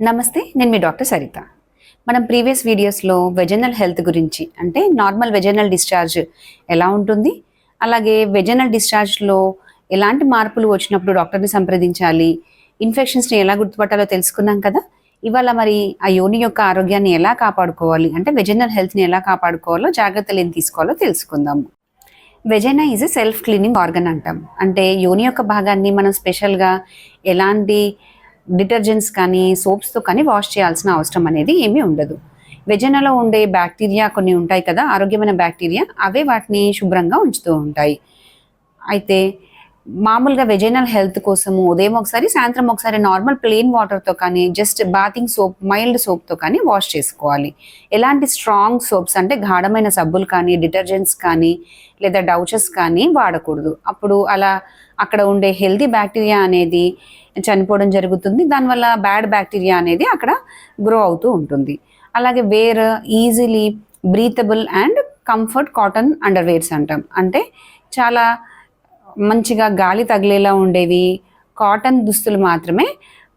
నమస్తే నేను మీ డాక్టర్ సరిత. మనం ప్రీవియస్ వీడియోస్లో వెజనల్ హెల్త్ గురించి అంటే నార్మల్ వెజనల్ డిశ్చార్జ్ ఎలా ఉంటుంది అలాగే వెజనల్ డిశ్చార్జ్లో ఎలాంటి మార్పులు వచ్చినప్పుడు డాక్టర్ని సంప్రదించాలి ఇన్ఫెక్షన్స్ని ఎలా గుర్తుపట్టాలో తెలుసుకున్నాం కదా? ఇవాళ మరి ఆ యోని యొక్క ఆరోగ్యాన్ని ఎలా కాపాడుకోవాలి అంటే వెజనల్ హెల్త్ని ఎలా కాపాడుకోవాలో జాగ్రత్తలు ఏం తీసుకోవాలో తెలుసుకుందాము. Vagina is a self cleaning organ అంటాం. అంటే యోని యొక్క భాగాన్ని మనం స్పెషల్గా ఎలాంటి డిటర్జెంట్స్ కానీ సోప్స్తో కానీ వాష్ చేయాల్సిన అవసరం అనేది ఏమీ ఉండదు. వెజనలో ఉండే బ్యాక్టీరియా కొన్ని ఉంటాయి కదా ఆరోగ్యమైన బ్యాక్టీరియా అవే వాటిని శుభ్రంగా ఉంచుతూ ఉంటాయి. అయితే మామూలుగా వెజైనల్ హెల్త్ కోసము ఉదయం ఒకసారి సాయంత్రం ఒకసారి నార్మల్ ప్లెయిన్ వాటర్తో కానీ జస్ట్ బాతింగ్ సోప్ మైల్డ్ సోప్తో కానీ వాష్ చేసుకోవాలి. ఎలాంటి స్ట్రాంగ్ సోప్స్ అంటే గాఢమైన సబ్బులు కానీ డిటర్జెంట్స్ కానీ లేదా డౌచెస్ కానీ వాడకూడదు. అప్పుడు అలా అక్కడ ఉండే హెల్తీ బ్యాక్టీరియా అనేది చనిపోవడం జరుగుతుంది. దానివల్ల బ్యాడ్ బ్యాక్టీరియా అనేది అక్కడ గ్రో అవుతూ ఉంటుంది. అలాగే wear easily breathable and comfort cotton underwears అంటాం. అంటే చాలా మంచిగా గాలి తగిలేలా ఉండేవి. కాటన్ దుస్తులు మాత్రమే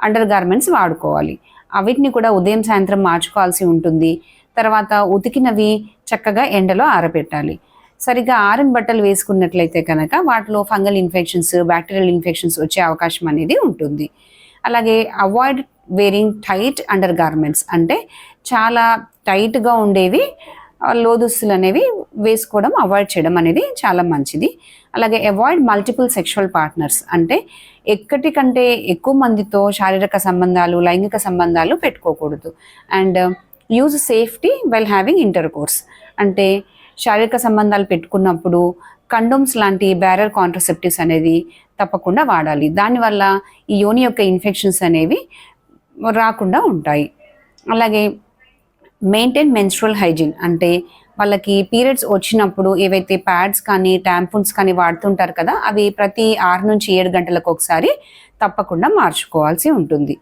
అండర్ గార్మెంట్స్ వాడుకోవాలి. అవిటిని కూడా ఉదయం సాయంత్రం మార్చుకోవాల్సి ఉంటుంది. తర్వాత ఉతికినవి చక్కగా ఎండలో ఆరబెట్టాలి సరిగ్గా ఆరని బట్టలు వేసుకున్నట్లయితే కనుక వాటిలో ఫంగల్ ఇన్ఫెక్షన్స్ బ్యాక్టీరియల్ ఇన్ఫెక్షన్స్ వచ్చే అవకాశం అనేది ఉంటుంది. అలాగే avoid wearing tight under garments అంటే చాలా టైట్గా ఉండేవి లోదుస్తులు అనేవి వేసుకోవడం అవాయిడ్ చేయడం అనేది చాలా మంచిది. అలాగే అవాయిడ్ మల్టిపుల్ సెక్షువల్ పార్ట్నర్స్ అంటే ఎక్కటి కంటే ఎక్కువ మందితో శారీరక సంబంధాలు లైంగిక సంబంధాలు పెట్టుకోకూడదు. And use safety well having intercourse అంటే శారీరక సంబంధాలు పెట్టుకున్నప్పుడు కండోమ్స్ లాంటి బ్యారర్ కాంట్రసెప్టివ్స్ అనేది తప్పకుండా వాడాలి. దానివల్ల ఈ యోని యొక్క ఇన్ఫెక్షన్స్ అనేవి రాకుండా ఉంటాయి. అలాగే మెయింటైన్ మెన్స్ట్రల్ హైజీన్ అంటే వాళ్ళకి పీరియడ్స్ వచ్చినప్పుడు ఏవైతే ప్యాడ్స్ కానీ ట్యాంపున్స్ కానీ వాడుతుంటారు కదా అవి ప్రతి ఆరు నుంచి ఏడు గంటలకు ఒకసారి తప్పకుండా మార్చుకోవాల్సి ఉంటుంది.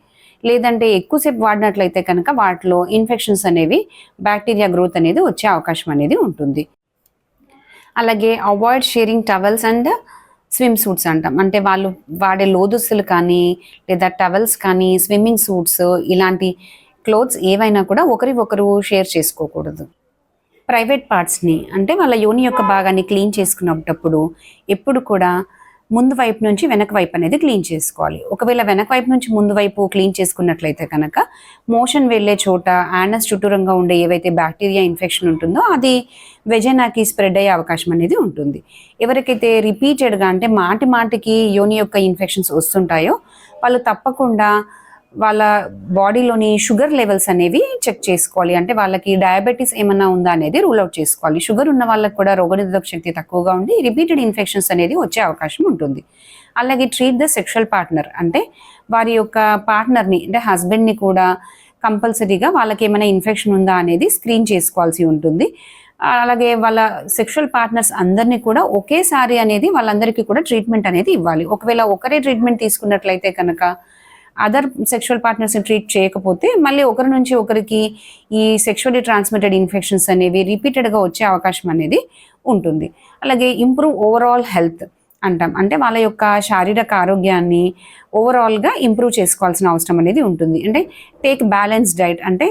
లేదంటే ఎక్కువసేపు వాడినట్లయితే కనుక వాటిలో ఇన్ఫెక్షన్స్ అనేవి బ్యాక్టీరియా గ్రోత్ అనేది వచ్చే అవకాశం అనేది ఉంటుంది. అలాగే avoid sharing towels and swimsuits అంటాం. అంటే వాళ్ళు వాడే లోదుస్తులు కానీ లేదా టవల్స్ కానీ స్విమ్మింగ్ సూట్స్ ఇలాంటి క్లోత్స్ ఏవైనా కూడా ఒకరి ఒకరు షేర్ చేసుకోకూడదు. ప్రైవేట్ పార్ట్స్ని అంటే వాళ్ళ యోని యొక్క భాగాన్ని క్లీన్ చేసుకున్నప్పుడు ఎప్పుడు కూడా ముందు వైపు నుంచి వెనక వైపు అనేది క్లీన్ చేసుకోవాలి. ఒకవేళ వెనక వైపు నుంచి ముందు వైపు క్లీన్ చేసుకున్నట్లయితే కనుక మోషన్ వెళ్ళే చోట యానస్ చుట్టూరంగా ఉండే ఏవైతే బ్యాక్టీరియా ఇన్ఫెక్షన్ ఉంటుందో అది వెజైనాకి స్ప్రెడ్ అయ్యే అవకాశం అనేది ఉంటుంది. ఎవరికైతే రిపీటెడ్గా అంటే మాటి మాటికి యోని యొక్క ఇన్ఫెక్షన్స్ వస్తుంటాయో వాళ్ళు తప్పకుండా వాళ్ళ బాడీలోని షుగర్ లెవెల్స్ అనేవి చెక్ చేసుకోవాలి. అంటే వాళ్ళకి డయాబెటీస్ ఏమైనా ఉందా అనేది రూల్ అవుట్ చేసుకోవాలి. షుగర్ ఉన్న వాళ్ళకి కూడా రోగనిరోధక శక్తి తక్కువగా ఉండి రిపీటెడ్ ఇన్ఫెక్షన్స్ అనేది వచ్చే అవకాశం ఉంటుంది. అలాగే ట్రీట్ ద సెక్షువల్ పార్ట్నర్ అంటే వారి యొక్క పార్ట్నర్ని అంటే హస్బెండ్ని కూడా కంపల్సరీగా వాళ్ళకి ఏమైనా ఇన్ఫెక్షన్ ఉందా అనేది స్క్రీన్ చేసుకోవాల్సి ఉంటుంది. అలాగే వాళ్ళ సెక్షువల్ పార్ట్నర్స్ అందరినీ కూడా ఒకేసారి అనేది వాళ్ళందరికీ కూడా ట్రీట్మెంట్ అనేది ఇవ్వాలి. ఒకవేళ ఒకరే ట్రీట్మెంట్ తీసుకున్నట్లయితే కనుక అదర్ సెక్షువల్ పార్ట్నర్స్ని ట్రీట్ చేయకపోతే మళ్ళీ ఒకరి నుంచి ఒకరికి ఈ సెక్షువల్లీ ట్రాన్స్మిటెడ్ ఇన్ఫెక్షన్స్ అనేవి రిపీటెడ్గా వచ్చే అవకాశం అనేది ఉంటుంది. అలాగే ఇంప్రూవ్ ఓవరాల్ హెల్త్ అంటాం. అంటే వాళ్ళ యొక్క శారీరక ఆరోగ్యాన్ని ఓవరాల్గా ఇంప్రూవ్ చేసుకోవాల్సిన అవసరం అనేది ఉంటుంది. అంటే టేక్ బ్యాలెన్స్ డైట్ అంటే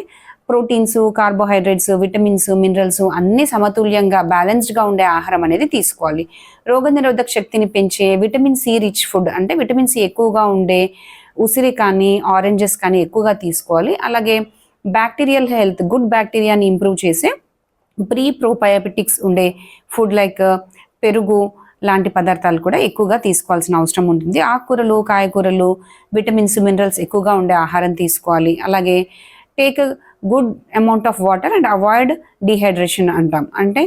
ప్రోటీన్స్ కార్బోహైడ్రేట్స్ విటమిన్స్ మినరల్స్ అన్నీ సమతుల్యంగా బ్యాలెన్స్డ్గా ఉండే ఆహారం అనేది తీసుకోవాలి. రోగనిరోధక శక్తిని పెంచే విటమిన్ సి రిచ్ ఫుడ్ అంటే విటమిన్ సి ఎక్కువగా ఉండే ఉసిరి కానీ ఆరెంజెస్ కానీ ఎక్కువగా తీసుకోవాలి. అలాగే బ్యాక్టీరియల్ హెల్త్ గుడ్ బ్యాక్టీరియాని ఇంప్రూవ్ చేసే ప్రీ ప్రోబయోటిక్స్ ఉండే ఫుడ్ లైక్ పెరుగు లాంటి పదార్థాలు కూడా ఎక్కువగా తీసుకోవాల్సిన అవసరం ఉంటుంది. ఆకుకూరలు కాయగూరలు విటమిన్స్ మినరల్స్ ఎక్కువగా ఉండే ఆహారం తీసుకోవాలి. అలాగే take good amount of water and avoid dehydration అంటాం. అంటే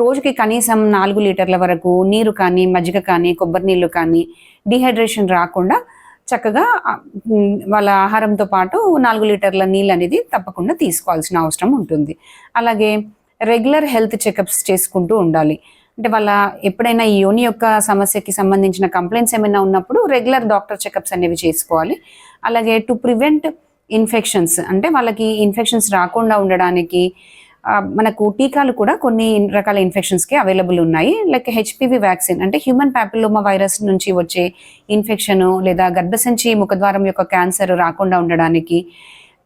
రోజుకి కనీసం నాలుగు లీటర్ల వరకు నీరు కానీ మజ్జిగ కానీ కొబ్బరి నీళ్ళు కానీ డిహైడ్రేషన్ రాకుండా చక్కగా వాళ్ళ ఆహారంతో పాటు నాలుగు లీటర్ల నీళ్ళు అనేది తప్పకుండా తీసుకోవాల్సిన అవసరం ఉంటుంది. అలాగే రెగ్యులర్ హెల్త్ చెకప్స్ చేసుకుంటూ ఉండాలి. అంటే వాళ్ళ ఎప్పుడైనా ఈ యోని యొక్క సమస్యకి సంబంధించిన కంప్లైంట్స్ ఏమైనా ఉన్నప్పుడు రెగ్యులర్ డాక్టర్ చెకప్స్ అనేవి చేసుకోవాలి. అలాగే టు ప్రివెంట్ ఇన్ఫెక్షన్స్ అంటే వాళ్ళకి ఇన్ఫెక్షన్స్ రాకుండా ఉండడానికి మనకు టీకాలు కూడా కొన్ని రకాల ఇన్ఫెక్షన్స్కి అవైలబుల్ ఉన్నాయి. లైక్ హెచ్పివి వ్యాక్సిన్ అంటే హ్యూమన్ ప్యాపిలోమా వైరస్ నుంచి వచ్చే ఇన్ఫెక్షన్ లేదా గర్భసంచి ముఖద్వారం యొక్క క్యాన్సర్ రాకుండా ఉండడానికి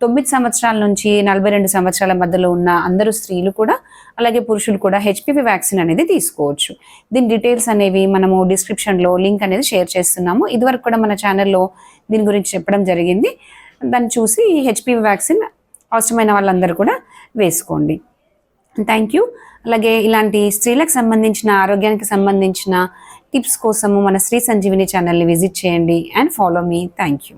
తొమ్మిది సంవత్సరాల నుంచి నలభై రెండు సంవత్సరాల మధ్యలో ఉన్న అందరూ స్త్రీలు కూడా అలాగే పురుషులు కూడా హెచ్పివి వ్యాక్సిన్ అనేది తీసుకోవచ్చు. దీని డీటెయిల్స్ అనేవి మనము డిస్క్రిప్షన్లో లింక్ అనేది షేర్ చేస్తున్నాము. ఇదివరకు కూడా మన ఛానల్లో దీని గురించి చెప్పడం జరిగింది. దాన్ని చూసి హెచ్పివి వ్యాక్సిన్ అవసరమైన వాళ్ళందరూ కూడా వేసుకోండి. థ్యాంక్ యూ అలాగే ఇలాంటి స్త్రీలకు సంబంధించిన ఆరోగ్యానికి సంబంధించిన టిప్స్ కోసము మన శ్రీ సంజీవిని ఛానల్ని విజిట్ చేయండి. And follow me thank you